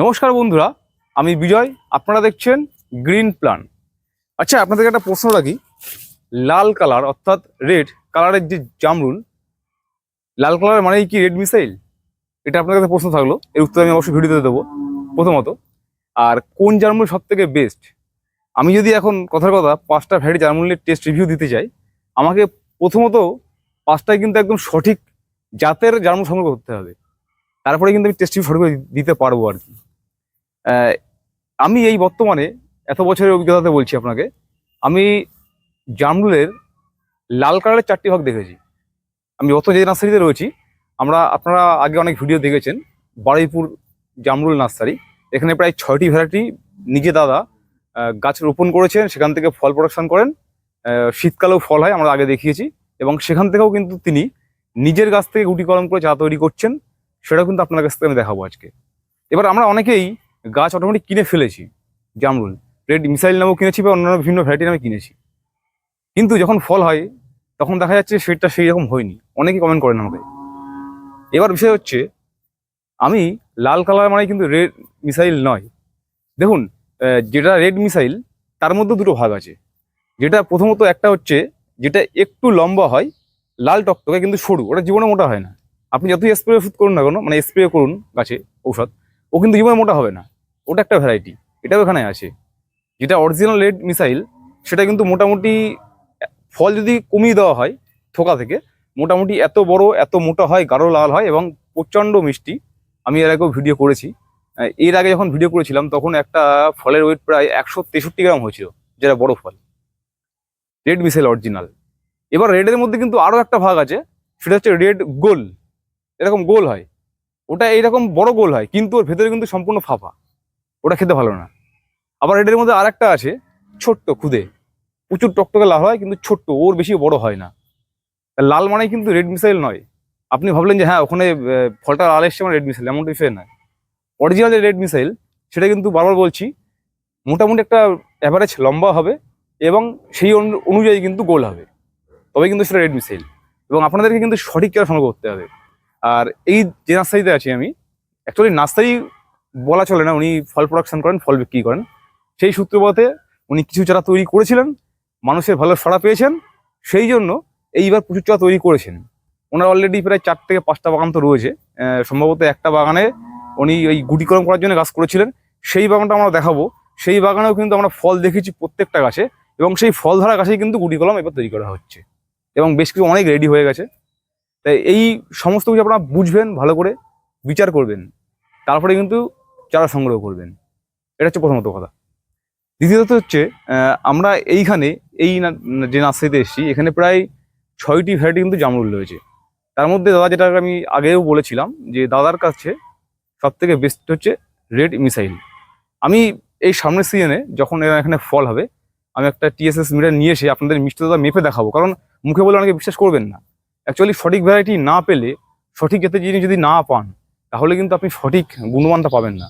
নমস্কার বন্ধুরা, আমি বিজয়, আপনারা দেখছেন গ্রিন প্ল্যান আচ্ছা আপনাদেরকে একটা প্রশ্ন রাখি। লাল কালার, অর্থাৎ রেড কালারের যে জামরুল, লাল কালার মানেই কি রেড মিসাইল এটা আপনার কাছে প্রশ্ন থাকল, এর উত্তর আমি অবশ্যই ভিডিওতে দেবো, প্রথমত। আর কোন জামরুল সব থেকে বেস্ট আমি যদি এখন কথার কথা পাঁচটা ভ্যারাইটি জামরুলের টেস্ট রিভিউ দিতে চাই, আমাকে প্রথমত পাঁচটায় কিন্তু একদম সঠিক জাতের জামরুল সংগ্রহ করতে হবে। তারপরে কিন্তু আমি টেস্ট রিভিউ সঠিক দিতে পারব আর কি। আমি এই বর্তমানে এত বছরের অভিজ্ঞতাতে বলছি আপনাকে, আমি জামরুলের লাল কালারের চারটি ভাগ দেখেছি। আমি অত যে নার্সারিতে রয়েছি, আমরা, আপনারা আগে অনেক ভিডিও দেখেছেন, বারুইপুর জামরুল নার্সারি। এখানে প্রায় ছয়টি ভ্যারাইটি নিজে দাদা গাছ রোপণ করেছেন, সেখান থেকে ফল প্রোডাকশন করেন শীতকালেও ফল হয়, আমরা আগে দেখিয়েছি, এবং সেখান থেকেও কিন্তু তিনি নিজের গাছ থেকে গুটি কলম করে চা তৈরি করছেন, সেটাও কিন্তু আপনার কাছ থেকে আমি দেখাবো আজকে। এবার আমরা অনেকেই গাছ অটোমেটিক কিনে ফেলেছি, জামরুল। রেড মিসাইল নামও কিনেছি বা অন্যান্য বিভিন্ন ভ্যারাইটি নামে কিনেছি। কিন্তু যখন ফল হয়, তখন দেখা যাচ্ছে সেটা সেই রকম হয়নি। অনেকে কমেন্ট করেন আমাকে। এবার বিষয় হচ্ছে, আমি লাল কালার মানে কিন্তু রেড মিসাইল নয়। দেখুন যেটা রেড মিসাইল, তার মধ্যে দুটো ভাগ আছে। যেটা প্রথমত একটা হচ্ছে, যেটা একটু লম্বা হয়, লাল টকটকে কিন্তু সরু, ওটা জীবনে মোটা হয় না। আপনি যতই স্প্রে ওষুধ করুন না কেন মানে স্প্রে করুন গাছে ঔষধ, ও কিন্তু জীবনে মোটা হবে না। ওটা একটা ভ্যারাইটি এটাও এখানে আছে। যেটা অরিজিনাল রেড মিসাইল সেটা কিন্তু মোটামুটি, ফল যদি কমিয়ে দেওয়া হয় থোকা থেকে, মোটামুটি এত বড়, এত মোটা হয়, গাঢ় লাল হয় এবং প্রচণ্ড মিষ্টি। আমি এর আগেও ভিডিও করেছি। এর আগে যখন ভিডিও করেছিলাম, তখন একটা ফলের ওয়েট প্রায় একশো তেষট্টি গ্রাম হয়েছিল, যেটা বড় ফল। রেড মিসাইল অরিজিনাল এবার রেডের মধ্যে কিন্তু আরও একটা ভাগ আছে, সেটা হচ্ছে রেড গোল এরকম গোল হয়। ওটা এইরকম বড় গোল হয়, কিন্তু ওর ভেতরে কিন্তু সম্পূর্ণ ফাঁপা। ওটা খেতে ভালো না। আবার এটার মধ্যে আর একটা আছে, ছোট্ট খুদে। প্রচুর টকটকে লাল হয়, কিন্তু ছোট্ট, ওর বেশি বড় হয় না। লাল মানে কিন্তু রেড মিসাইল নয়। আপনি ভাবলেন যে হ্যাঁ ওখানে ফলটা লাল এসছে মানে রেড মিসাইল এমন বিষয় নয়। অরিজিনাল যে রেড মিসাইল সেটা কিন্তু বারবার বলছি, মোটামুটি একটা অ্যাভারেজ লম্বা হবে এবং সেই অনু- অনুযায়ী কিন্তু গোল হবে। তবে কিন্তু সেটা রেড মিসাইল এবং আপনাদেরকে কিন্তু সঠিক কেয়ার সংগ্রহ করতে হবে। আর এই যে নার্সারিতে আছি আমি অ্যাকচুয়ালি নার্সারি বলা চলে না, উনি ফল প্রোডাকশন করেন, ফল বিক্রি করেন। সেই সূত্রপাতে উনি কিছু চারা তৈরি করেছিলেন, মানুষের ভালো সাড়া পেয়েছেন, সেই জন্য এইবার প্রচুর চারা তৈরি করেছেন। ওনার অলরেডি প্রায় চার থেকে পাঁচটা বাগান তো রয়েছে। সম্ভবত একটা বাগানে উনি ওই গুটি কলম করার জন্য গাছ করেছিলেন। সেই বাগানটা আমরা দেখাবো। সেই বাগানেও কিন্তু আমরা ফল দেখেছি প্রত্যেকটা গাছে এবং সেই ফল ধরা গাছেই কিন্তু গুটি কলম এবার তৈরি করা হচ্ছে এবং বেশ কিছু অনেক রেডি হয়ে গেছে। তাই এই সমস্ত কিছু আপনারা বুঝবেন, ভালো করে বিচার করবেন। তারপরে কিন্তু চারা সংগ্রহ করবেন। এটা হচ্ছে প্রথমত কথা। দ্বিতীয়ত হচ্ছে আমরা এইখানে এই যে নার্সারিতে এসেছি, এখানে প্রায় ছয়টি ভ্যারাইটি কিন্তু জামরুল রয়েছে। তার মধ্যে দাদা যেটা আমি আগেও বলেছিলাম যে দাদার কাছে সব থেকে বেস্ট হচ্ছে রেড মিসাইল আমি এই সামনের সিজনে যখন এখানে ফল হবে, আমি একটা টিএসএস মিটার নিয়ে এসে আপনাদের মিষ্টতা মেপে দেখাবো। কারণ মুখে বলে অনেকে বিশ্বাস করবেন না। অ্যাকচুয়ালি সঠিক ভ্যারাইটি না পেলে সঠিক জাতের জিনিস যদি না পান তাহলে কিন্তু আপনি সঠিক গুণমানটা পাবেন না।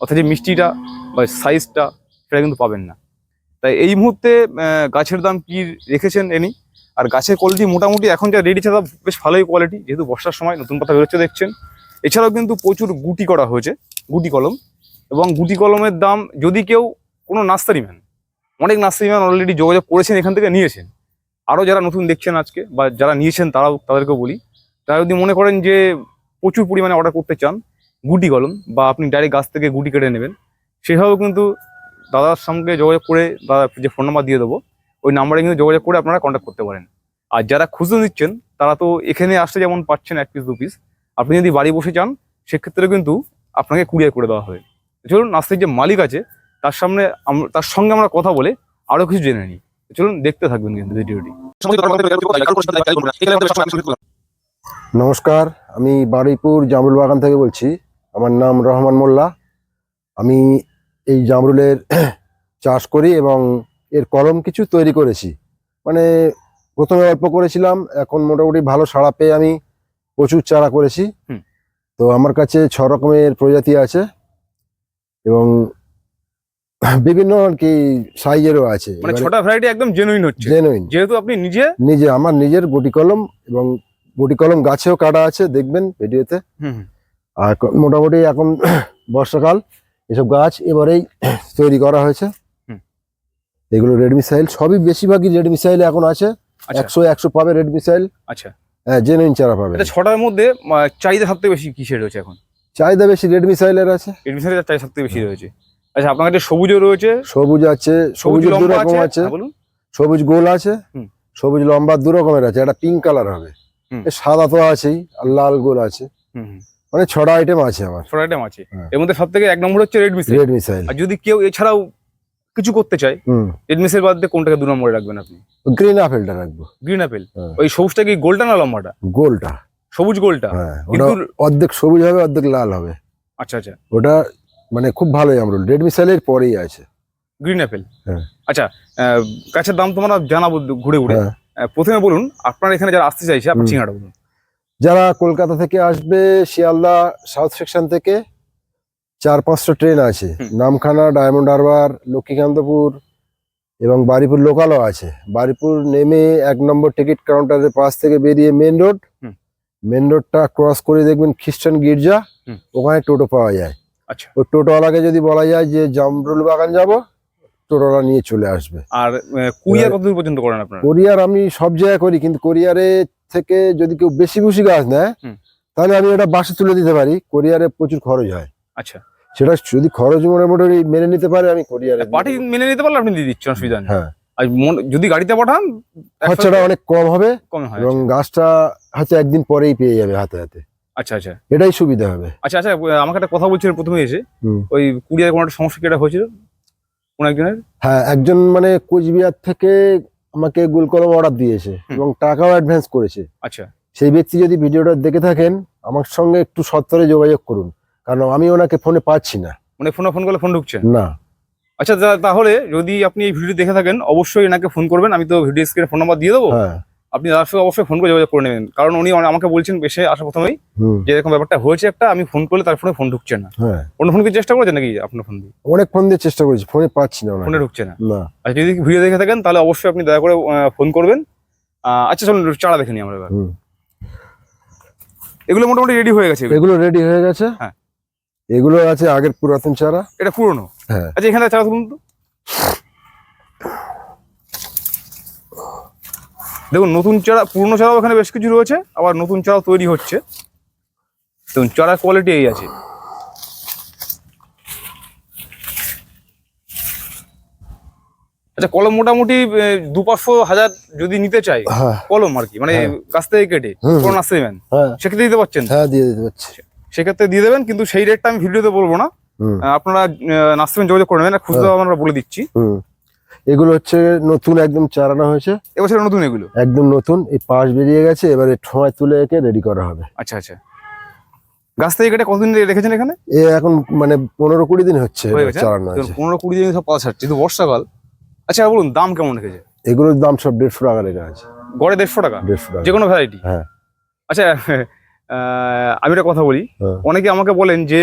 অর্থাৎ যে মিষ্টিটা বা সাইজটা সেটা কিন্তু পাবেন না। তাই এই মুহূর্তে গাছের দাম কি রেখেছেন এনি? আর গাছের কোয়ালিটি মোটামুটি এখন যা রেডি ছাড়া বেশ ভালোই কোয়ালিটি যেহেতু বর্ষার সময় নতুন পাতা বেরোচ্ছে দেখছেন। এছাড়াও কিন্তু প্রচুর গুটি করা হয়েছে, গুটি কলম। এবং গুটি কলমের দাম যদি কেউ কোনো নার্সারি ম্যান অনেক নার্সারি ম্যান অলরেডি যোগাযোগ করেছেন, এখান থেকে নিয়েছেন। আরও যারা নতুন দেখছেন আজকে বা যারা নিয়েছেন তারাও তাদেরকেও বলি, তারা যদি মনে করেন যে প্রচুর পরিমাণে অর্ডার করতে চান, গুটি কলম বা আপনি ডাইরেক্ট গাছ থেকে গুটি কেটে নেবেন। সেভাবেও কিন্তু দাদার সঙ্গে যোগাযোগ করে দাদা যে ফোন নাম্বার দিয়ে দেবো, ওই নাম্বারে কিন্তু যোগাযোগ করে আপনারা কন্ট্যাক্ট করতে পারেন। আর যারা খুচরো নিচ্ছেন, তারা তো এখানে আসতে যেমন পাচ্ছেন এক পিস দু পিস আপনি যদি বাড়ি বসে চান, সেক্ষেত্রে কিন্তু আপনাকে কুরিয়ার করে দেওয়া হবে। চলুন, নার্সারির যে মালিক আছে, তার সামনে তার সঙ্গে আমরা কথা বলে আরও কিছু জেনে নিই। চলুন, দেখতে থাকবেন কিন্তু ভিডিওটি। নমস্কার আমি বারুইপুর জামরুল বাগান থেকে বলছি। আমার নাম রহমান মোল্লা। আমি এই জামরুলের চাষ করি এবং এর কলম কিছু তৈরি করেছি। মানে প্রথমে অল্প করেছিলাম এখন মোটামুটি ভালো সাড়া পেয়ে আমি প্রচুর চারা করেছি। তো আমার কাছে ছ রকমের প্রজাতি আছে এবং বিভিন্ন আর কি সাইজেরও আছে। মানে ছটা ভ্যারাইটি একদম জেনুইন হচ্ছে। জেনুইন যেহেতু আপনি নিজে নিজে আমার নিজের গুটি কলম এবং গুটি কলম গাছেও কাটা আছে দেখবেন ভিডিওতে। আর মোটামুটি এখন বর্ষাকাল এসব গাছ এবারেই তৈরি করা হয়েছে। হুম। এগুলো রেড মিসাইল সবই বেশিরভাগই রেড মিসাইল এখন আছে। আচ্ছা। একশো একশো পাবে রেড মিসাইল। আচ্ছা। হ্যাঁ জেনুইন চারা পাবে। ছটার মধ্যে চাহিদা সবথেকে বেশি কিসের রয়েছে এখন? চাহিদা বেশি রেড মিসাইলের আছে। এডমিশনের চাহিদা সবথেকে বেশি রয়েছে। আচ্ছা আপনার কাছে সবুজও রয়েছে? সবুজ আছে সবুজ দু রকম আছে? হ্যাঁ, বলুন। সবুজ গোল আছে। সবুজ লম্বা দু রকমের আছে একটা পিঙ্ক কালার হবে। সাদা তো আছেই আর লাল গোল আছে। মানে ছটা আইটেম আছে আমার। ছটা আইটেম আছে। হ্যাঁ। এর মধ্যে সব থেকে এক নম্বর হচ্ছে রেড মিসাইল রেড মিসাইল আর যদি কেউ এছাড়াও কিছু করতে চায় রেড মিসাইল বাদ দিয়ে কোনটাকে দু নম্বরে রাখবেন আপনি? গ্রিন আপেলটা রাখব। গ্রিন আপেল হ্যাঁ। ওই সবুজটা কি গোলটা না লম্বাটা? গোলটা। সবুজ গোলটা। হ্যাঁ ওটা কিন্তু অর্ধেক সবুজ হবে অর্ধেক লাল হবে। আচ্ছা আচ্ছা। ওটা মানে খুব ভালোই আমরুল রেড মিসাইলের পরেই আছে। গ্রিন অ্যাপেল হ্যাঁ। আচ্ছা গাছের দাম তোমরা জানাব ঘুরে ঘুরে। প্রথমে বলুন আপনার এখানে যারা আসতে চাইছে আপনার। ঠিকানাটা বলুন। যারা কলকাতা থেকে আসবে শিয়ালদা সাউথ সেকশন থেকে চার পাঁচটা ট্রেন আছে। নামখানা ডায়মন্ড হারবার লক্ষ্মীকান্তপুর এবং বারিপুর লোকালও আছে। বারিপুর নেমে এক নম্বর টিকিট কাউন্টারের পাশ থেকে বেরিয়ে মেন রোড। মেন রোডটা ক্রস করে দেখবেন খ্রিস্টান গির্জা। ওখানে টোটো পাওয়া যায়। আচ্ছা। ওই টোটোওয়ালাকে যদি বলা যায় যে জামরুল বাগান যাব টোটোওয়ালা নিয়ে চলে আসবে। আর কুরিয়ার কতদূর পর্যন্ত করেন আপনারা? কোরিয়ার আমি সব জায়গায় করি কিন্তু কোরিয়ারে থেকে যদি কেউ বেশি বেশি গাছ নেয়। তাহলে আমি এটা বাসে তুলে দিতে পারি। কোরিয়ারে প্রচুর খরচ হয়। আচ্ছা। সেটা যদি খরচ মোটামুটি মেনে নিতে পারে আমি কোরিয়ারে দিয়ে মেনে নিতে পারলে আপনি দিয়ে দিচ্ছেন অসুবিধা নেই। হ্যাঁ। আর যদি গাড়িতে পাঠান খরচাটা অনেক কম হবে কমে হয় এবং গাছটা হয়তো একদিন পরেই পেয়ে যাবে হাতে হাতে। আচ্ছা আচ্ছা। এটাই সুবিধা হবে। আচ্ছা আচ্ছা আমাকে একটা কথা বলছিলেন প্রথমে এসে। ওই কুরিয়ার কোনো একটা সমস্যা কি এটা হয়েছিল? কোন একজনের? হ্যাঁ একজন মানে কোচবিহার থেকে আমাকে গুলকলম অর্ডার দিয়েছে এবং টাকাও অ্যাডভান্স করেছে। আচ্ছা। সেই ব্যক্তি যদি ভিডিওটা দেখে থাকেন আমার সঙ্গে একটু সত্তরে যোগাযোগ করুন। কারণ আমি ওনাকে ফোনে পাচ্ছি না। মানে ফোনে ফোন করলে ফোন ঢুকছে? না। আচ্ছা তাহলে যদি আপনি এই ভিডিও দেখে থাকেন অবশ্যই এনাকে ফোন করবেন। আমি তো ভিডিও স্ক্রিনে ফোন নাম্বার দিয়ে দেবো। হ্যাঁ। আপনি তার সঙ্গে অবশ্যই ফোন করে যোগাযোগ করে নেবেন। কারণ উনি আমাকে বলছেন বেশে আসা প্রথমেই যে এরকম ব্যাপারটা হয়েছে একটা আমি ফোন করলে তার ফোনে ফোন ঢুকছে না। হ্যাঁ। অন্য ফোন কি চেষ্টা করেছেন নাকি আপনার ফোন দিয়ে? অনেক ফোন দিয়ে চেষ্টা করেছি ফোনে পাচ্ছি না ফোনে ঢুকছে না। আচ্ছা যদি ভিডিও দেখে থাকেন তাহলে অবশ্যই আপনি দয়া করে ফোন করবেন। আচ্ছা চলুন চারা দেখে নিই আমরা এবার। এগুলো মোটামুটি রেডি হয়ে গেছে এগুলো। এগুলো রেডি হয়ে গেছে। হ্যাঁ। এগুলো আছে আগের পুরাতন চারা। এটা পুরনো? হ্যাঁ। আচ্ছা এখানে চারা তুলুন তো। দেখুন নতুন চারা পুরনো চারাও এখানে বেশ কিছু রয়েছে আবার নতুন চারাও তৈরি হচ্ছে। দেখুন চারা কোয়ালিটি এই আছে। আচ্ছা কলম মোটামুটি দু পাঁচশো হাজার যদি নিতে চাই হ্যাঁ। কলম আর কি মানে হ্যাঁ। গাছ থেকে কেটে। কোন দেবেন। হ্যাঁ। সেক্ষেত্রে দিতে পারছেন? হ্যাঁ দিয়ে দিতে পারছি। সেক্ষেত্রে দিয়ে দেবেন কিন্তু সেই রেটটা আমি ভিডিওতে বলব না। আপনারা নার্সিমেন্ট যোগাযোগ করে নেবেন খুচরো আমরা বলে দিচ্ছি। এগুলো হচ্ছে নতুন একদম চারানো হয়েছে। এবছর নতুন এগুলো? একদম নতুন এই পাশ বেরিয়ে গেছে এবারে ঠোঁয়ায় তুলে একে রেডি করা হবে। আচ্ছা আচ্ছা। গাছ থেকে কেটে কতদিন রেখেছেন এখানে? এ এখন মানে পনেরো কুড়ি দিন হচ্ছে চারানো পনেরো কুড়ি দিন সব পাতা ছাড়ছে কিন্তু বর্ষাকাল। আচ্ছা বলুন দাম কেমন রেখেছে? এগুলোর দাম সব দেড়শো টাকা লেগে আছে গড়ে দেড়শো টাকা? দেড়শো টাকা। যে কোনো ভ্যারাইটি হ্যাঁ। আচ্ছা আহ, আমি একটা কথা বলি। হ্যাঁ। অনেকে আমাকে বলেন যে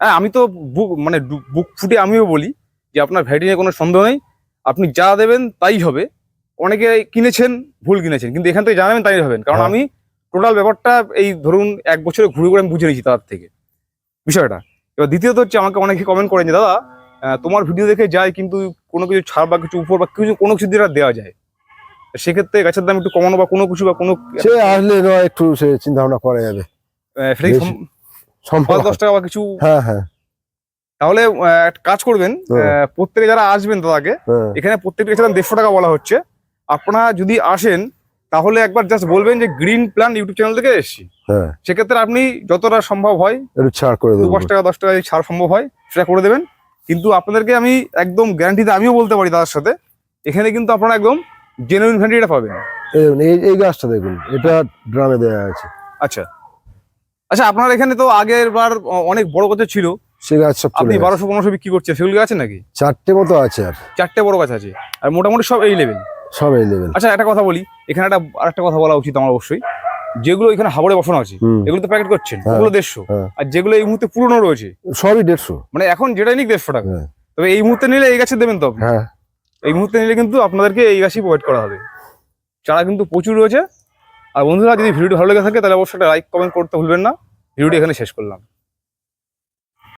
হ্যাঁ, আমি তো বুক মানে বুক ফুটে আমিও বলি যে আপনার ভ্যারাইটি নিয়ে কোনো সন্দেহ নেই আপনি যা দেবেন তাই হবে। অনেকে কিনেছেন ভুল কিনেছেন কিন্তু এখান থেকে জানাবেন তাই হবেন কারণ হ্যাঁ। আমি টোটাল ব্যাপারটা এই ধরুন এক বছরে ঘুরে ঘুরে আমি বুঝে নিয়েছি তার থেকে। বিষয়টা। এবার দ্বিতীয়ত হচ্ছে আমাকে অনেকে কমেন্ট করেন যে দাদা তোমার ভিডিও দেখে যায় কিন্তু কোনো কিছু ছাড় বা কিছু উপর বা কিছু কোনো কিছু দিয়ে দেওয়া যায়। সেক্ষেত্রে গাছের দাম একটু কমানো বা কোনো কিছু বা কোনো সে আসলে একটু সে চিন্তা ভাবনা করা যাবে। দশ টাকা বা কিছু হ্যাঁ হ্যাঁ। তাহলে কাজ করবেন হ্যাঁ। প্রত্যেকে যারা আসবেন দাদাকে হ্যাঁ। এখানে প্রত্যেকটা গাছের দেড়শো টাকা বলা হচ্ছে। আপনারা যদি আসেন তাহলে একবার জাস্ট বলবেন যে গ্রিন প্ল্যান ইউটিউব চ্যানেল থেকে এসেছি। হ্যাঁ। সেক্ষেত্রে আপনি যতটা সম্ভব হয় ছাড় করে দেবেন দেবো। পাঁচ টাকা দশ টাকা ছাড় সম্ভব হয় সেটা করে দেবেন। কিন্তু আপনাদেরকে আমি একদম গ্যারান্টিতে আমিও বলতে পারি তাদের সাথে এখানে কিন্তু আপনারা একদম জেনুইন ভ্যান্ডিটা পাবেন। এই- এই গাছটা দেখুন এটা ড্রামে দেওয়া আছে। আচ্ছা। আচ্ছা আপনার এখানে তো আগের বার অনেক বড় গাছ ছিল। সে গাছ সব আপনি বারোশো পনেরোশো বিক্রি করছেন সেগুলো আছে নাকি? চারটে মতো আছে আর। চারটে বড় গাছ আছে। আর মোটামুটি সব এই লেভেল সব এই লেভেল আচ্ছা একটা কথা বলি। এখানে একটা আরেকটা কথা বলা উচিত আমার অবশ্যই। যেগুলো এখানে হাবড়ে বসানো আছে এগুলো তো প্যাকেট করছেন হ্যাঁ, ওগুলো দেড়শো। হ্যাঁ। আর যেগুলো এই মুহূর্তে পুরনো রয়েছে সবই দেড়শো। মানে এখন যেটাই নিক দেড়শো টাকা। হ্যাঁ। তবে এই মুহূর্তে নিলে এই গাছে দেবেন তো হ্যাঁ। এই মুহূর্তে নিলে কিন্তু আপনাদেরকে এই গাছই প্রোভাইড করা হবে। চারা কিন্তু প্রচুর রয়েছে। আর বন্ধুরা যদি ভিডিওটি ভালো লেগে থাকে তাহলে অবশ্যই একটা লাইক কমেন্ট করতে ভুলবেন না। ভিডিওটি এখানে শেষ করলাম।